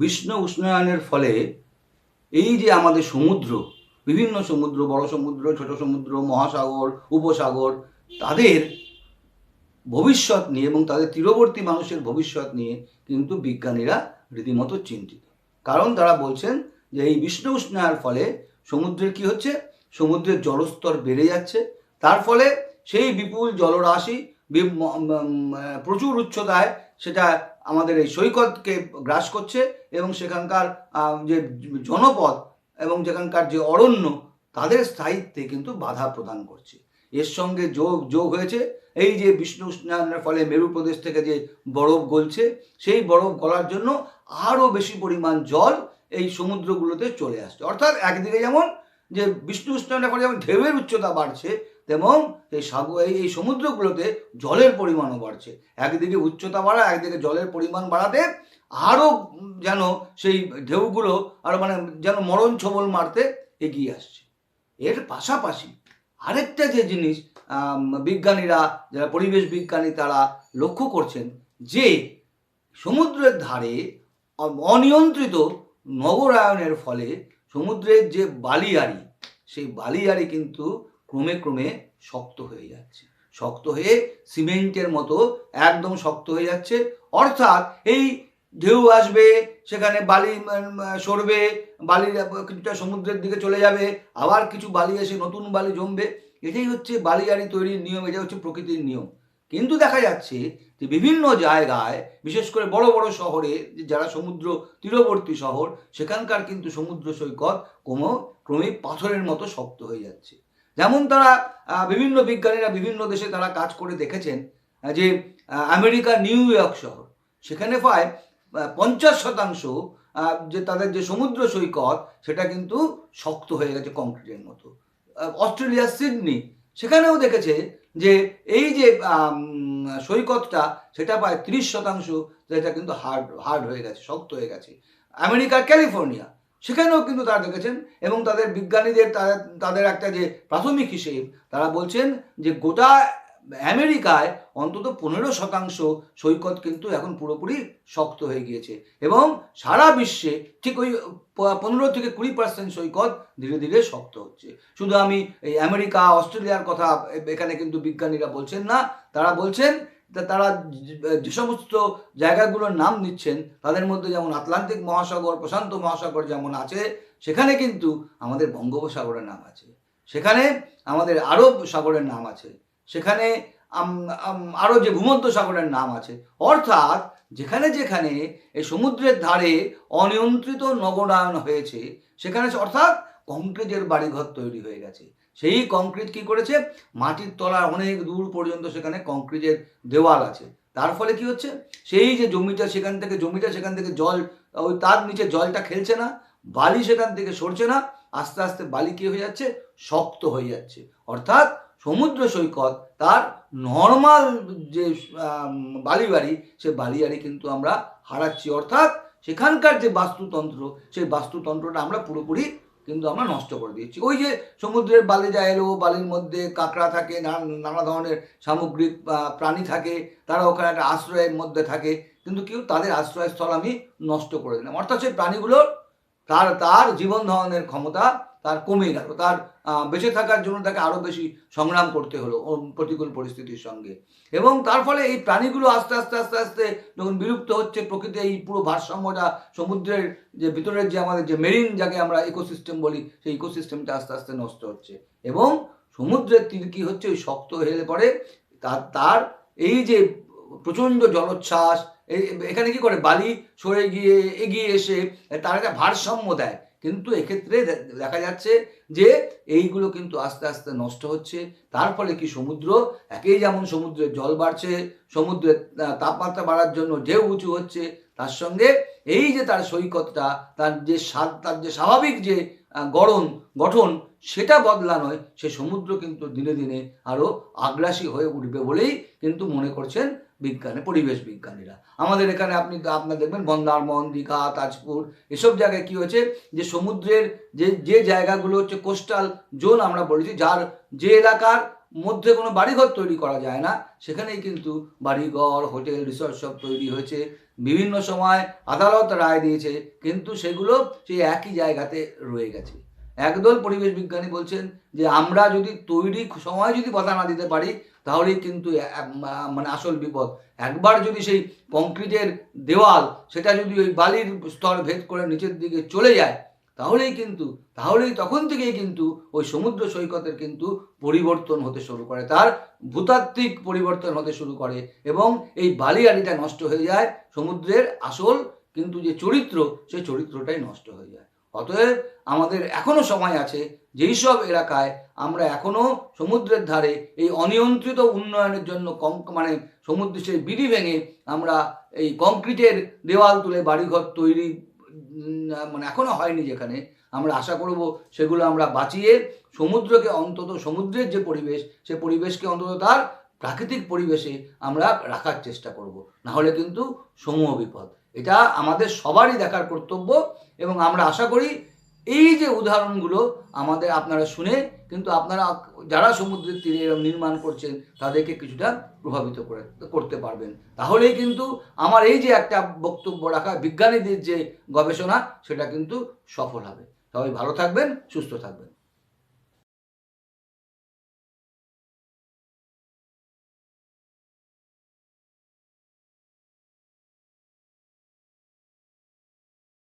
বিশ্ব উষ্ণায়নের ফলে এই যে আমাদের সমুদ্র, বিভিন্ন সমুদ্র, বড় সমুদ্র, ছোট সমুদ্র, মহাসাগর, উপসাগর, তাদের ভবিষ্যৎ নিয়ে এবং তাদের তীরবর্তী মানুষের ভবিষ্যৎ নিয়ে কিন্তু বিজ্ঞানীরা রীতিমতো চিন্তিত। কারণ তারা বলছেন যে এই বিশ্ব উষ্ণায়নের ফলে সমুদ্রের কি হচ্ছে? সমুদ্রের জলস্তর বেড়ে যাচ্ছে। তার ফলে সেই বিপুল জলরাশি প্রচুর উচ্চতায় সেটা আমাদের এই সৈকতকে গ্রাস করছে এবং সেখানকার যে জনপদ এবং যেখানকার যে অরণ্য, তাদের স্থায়িত্বে কিন্তু বাধা প্রদান করছে। এর সঙ্গে যোগ যোগ হয়েছে। এই যে বিষ্ণু উষ্ণায়নের ফলে মেরু প্রদেশ থেকে যে বরফ গলছে, সেই বরফ গলার জন্য আরও বেশি পরিমাণ জল এই সমুদ্রগুলোতে চলে আসছে। অর্থাৎ একদিকে যেমন যে বিষ্ণু উষ্ণায়নের ফলে যেমন ঢেউয়ের উচ্চতা বাড়ছে তেমন এই সাগর এই সমুদ্রগুলোতে জলের পরিমাণও বাড়ছে। একদিকে উচ্চতা বাড়া, একদিকে জলের পরিমাণ বাড়াতে আরও যেন সেই ঢেউগুলো আর মানে যেন মরণ ছবল মারতে এগিয়ে আসছে। এর পাশাপাশি আরেকটা যে জিনিস বিজ্ঞানীরা যারা পরিবেশ বিজ্ঞানী তারা লক্ষ্য করছেন যে সমুদ্রের ধারে অনিয়ন্ত্রিত নগরায়নের ফলে সমুদ্রের যে বালিয়াড়ি, সেই বালিয়াড়ি কিন্তু ক্রমে ক্রমে শক্ত হয়ে যাচ্ছে। শক্ত হয়ে সিমেন্টের মতো একদম শক্ত হয়ে যাচ্ছে। অর্থাৎ এই ঢেউ আসবে, সেখানে বালি সরবে, বালি, কিছুটা সমুদ্রের দিকে চলে যাবে, আবার কিছু বালি এসে নতুন বালি জমবে। এটাই হচ্ছে বালিয়াড়ি তৈরির নিয়ম এটা হচ্ছে প্রকৃতির নিয়ম। কিন্তু দেখা যাচ্ছে যে বিভিন্ন জায়গায়, বিশেষ করে বড় বড় শহরে যারা সমুদ্র তীরবর্তী শহর, সেখানকার কিন্তু সমুদ্র সৈকত ক্রম পাথরের মতো শক্ত হয়ে যাচ্ছে। যেমন তারা বিভিন্ন বিজ্ঞানীরা বিভিন্ন দেশে তারা কাজ করে দেখেছেন যে আহ, আমেরিকার নিউ ইয়র্ক শহর। সেখানে আহ, পঞ্চাশ শতাংশ যে তাদের যে সমুদ্র সৈকত সেটা কিন্তু শক্ত হয়ে গেছে কংক্রিটের মতো। অস্ট্রেলিয়ার সিডনি সেখানেও দেখেছে যে এই যে সৈকতটা সেটা প্রায় তিরিশ শতাংশ যেটা কিন্তু হার্ড হার্ড হয়ে গেছে শক্ত হয়ে গেছে। আমেরিকার ক্যালিফোর্নিয়া সেখানেও কিন্তু তারা দেখেছেন এবং তাদের বিজ্ঞানীদের তাদের তাদের একটা যে প্রাথমিক হিসেব, তারা বলছেন যে গোটা আমেরিকায় অন্তত পনেরো শতাংশ সৈকত কিন্তু এখন পুরোপুরি শক্ত হয়ে গিয়েছে এবং সারা বিশ্বে ঠিক ওই পনেরো থেকে কুড়ি পার্সেন্ট সৈকত ধীরে ধীরে শক্ত হচ্ছে। শুধু আমি এই আমেরিকা, অস্ট্রেলিয়ার কথা এখানে কিন্তু বিজ্ঞানীরা বলছেন না, তারা বলছেন তারা যে- সমস্ত জায়গাগুলোর নাম নিচ্ছেন, তাদের মধ্যে যেমন আটলান্টিক মহাসাগর, প্রশান্ত মহাসাগর যেমন আছে, সেখানে কিন্তু আমাদের বঙ্গোপসাগরের নাম আছে। সেখানে আমাদের আরব সাগরের নাম আছে। সেখানে আরও যে ভূমধ্য সাগরের নাম আছে। অর্থাৎ যেখানে যেখানে এই সমুদ্রের ধারে অনিয়ন্ত্রিত নগরায়ন হয়েছে, সেখানে অর্থাৎ কংক্রিটের বাড়িঘর তৈরি হয়ে গেছে। সেই কংক্রিট কি করেছে? মাটির তলার অনেক দূর পর্যন্ত সেখানে কংক্রিটের দেওয়াল আছে। তার ফলে কি হচ্ছে? সেই যে জমিটা সেখান থেকে, জমিটা সেখান থেকে জল, ওই তার নিচে জলটা খেলছে না, বালি সেখান থেকে সরছে না, আস্তে আস্তে বালি কি হয়ে যাচ্ছে? শক্ত হয়ে যাচ্ছে। অর্থাৎ সমুদ্র সৈকত, তার নর্মাল যে বালি বাড়ি সে বালিয়াড়ি কিন্তু আমরা হারাচ্ছি। অর্থাৎ সেখানকার যে বাস্তুতন্ত্র, সেই বাস্তুতন্ত্রটা আমরা পুরোপুরি কিন্তু আমরা নষ্ট করে দিচ্ছি ওই যে সমুদ্রের বালি যায় এলো, বালির মধ্যে কাঁকড়া থাকে, নানা ধরনের সামগ্রিক প্রাণী থাকে, তারা ওখানে একটা আশ্রয়ের মধ্যে থাকে, কিন্তু কেউ তাদের আশ্রয়স্থল আমি নষ্ট করে দিলাম। অর্থাৎ সেই প্রাণীগুলোর তার তার জীবন ধারণের ক্ষমতা তার কমে গেল। তার বেঁচে থাকার জন্য তাকে আরও বেশি সংগ্রাম করতে হলো প্রতিকূল পরিস্থিতির সঙ্গে। এবং তার ফলে এই প্রাণীগুলো আস্তে আস্তে আস্তে আস্তে যখন বিলুপ্ত হচ্ছে, প্রকৃতি এই পুরো ভারসাম্যটা, সমুদ্রের যে, ভিতরের যে, আমাদের যে, মেরিন যাকে আমরা ইকোসিস্টেম বলি, সেই ইকোসিস্টেমটা আস্তে আস্তে নষ্ট হচ্ছে। এবং সমুদ্রের তীর কি হচ্ছে? ওই শক্ত হয়ে পড়ে। তার তার এই যে, প্রচণ্ড জলোচ্ছ্বাস এখানে কি করে? বালি সরে গিয়ে, এগিয়ে এসে তার একটা ভারসাম্য দেয়। কিন্তু এক্ষেত্রে দেখা যাচ্ছে যে এইগুলো কিন্তু আস্তে আস্তে নষ্ট হচ্ছে। তার ফলে কি সমুদ্র? একেই যেমন সমুদ্রের জল বাড়ছে, সমুদ্রের তাপমাত্রা বাড়ার জন্য ঢেউ উঁচু হচ্ছে, তার সঙ্গে এই যে তার সৈকতটা, তার যে স্বাদ, তার যে স্বাভাবিক যে গড়ন, গঠন, সেটা বদলা নয়, সে সমুদ্র কিন্তু দিনে দিনে আরও আগ্রাসী হয়ে উঠবে বলেই কিন্তু মনে করছেন বিজ্ঞানে, পরিবেশ বিজ্ঞানীরা। আমাদের এখানে আপনি আপনার দেখবেন মন্দারমন দীঘা, তাজপুর, এসব জায়গায় কি হয়েছে যে সমুদ্রের যে যে জায়গাগুলো হচ্ছে কোস্টাল জোন আমরা বলেছি, যার যে এলাকার মধ্যে কোনো বাড়িঘর তৈরি করা যায় না। সেখানেই কিন্তু বাড়িঘর, হোটেল, রিসর্ট সব তৈরি হয়েছে। বিভিন্ন সময় আদালত রায় দিয়েছে, কিন্তু সেগুলো সেই একই জায়গাতে রয়ে গেছে। একদল পরিবেশ বিজ্ঞানী বলছেন যে, আমরা যদি তৈরি সময় যদি বাধা না দিতে পারি, তাহলেই কিন্তু মানে আসল বিপদ। একবার যদি সেই কংক্রিটের দেওয়াল, সেটা যদি ওই বালির স্তর ভেদ করে নিচের দিকে চলে যায় তাহলেই কিন্তু, তাহলেই তখন থেকেই কিন্তু ওই সমুদ্র সৈকতের কিন্তু পরিবর্তন হতে শুরু করে, তার ভূতাত্ত্বিক পরিবর্তন হতে শুরু করে এবং এই বালিয়াড়িটা নষ্ট হয়ে যায়, সমুদ্রের আসল কিন্তু যে চরিত্র, সেই চরিত্রটাই নষ্ট হয়ে যায়। অতএব আমাদের এখনও সময় আছে, যেই সব এলাকায় আমরা এখনও সমুদ্রের ধারে এই অনিয়ন্ত্রিত উন্নয়নের জন্য কম মানে সমুদ্র, সেই বিড়ি ভেঙে আমরা এই কংক্রিটের দেওয়াল তুলে বাড়িঘর তৈরি মানে এখনও হয়নি যেখানে। আমরা আশা করব সেগুলো আমরা বাঁচিয়ে সমুদ্রকে অন্তত, সমুদ্রের যে পরিবেশ, সে পরিবেশকে অন্তত তার প্রাকৃতিক পরিবেশে আমরা রাখার চেষ্টা করব। না হলে কিন্তু সমূহ বিপদ। এটা আমাদের সবারই দেখার কর্তব্য এবং আমরা আশা করি এই যে উদাহরণগুলো আমাদের আপনারা শুনে কিন্তু আপনারা যারা সমুদ্রের তীরে এরকম নির্মাণ করছেন, তাদেরকে কিছুটা প্রভাবিত করে, করতে পারবেন। তাহলেই কিন্তু আমার এই যে একটা বক্তব্য রাখা, বিজ্ঞানীদের যে গবেষণা, সেটা কিন্তু সফল হবে। সবাই ভালো থাকবেন, সুস্থ থাকবেন।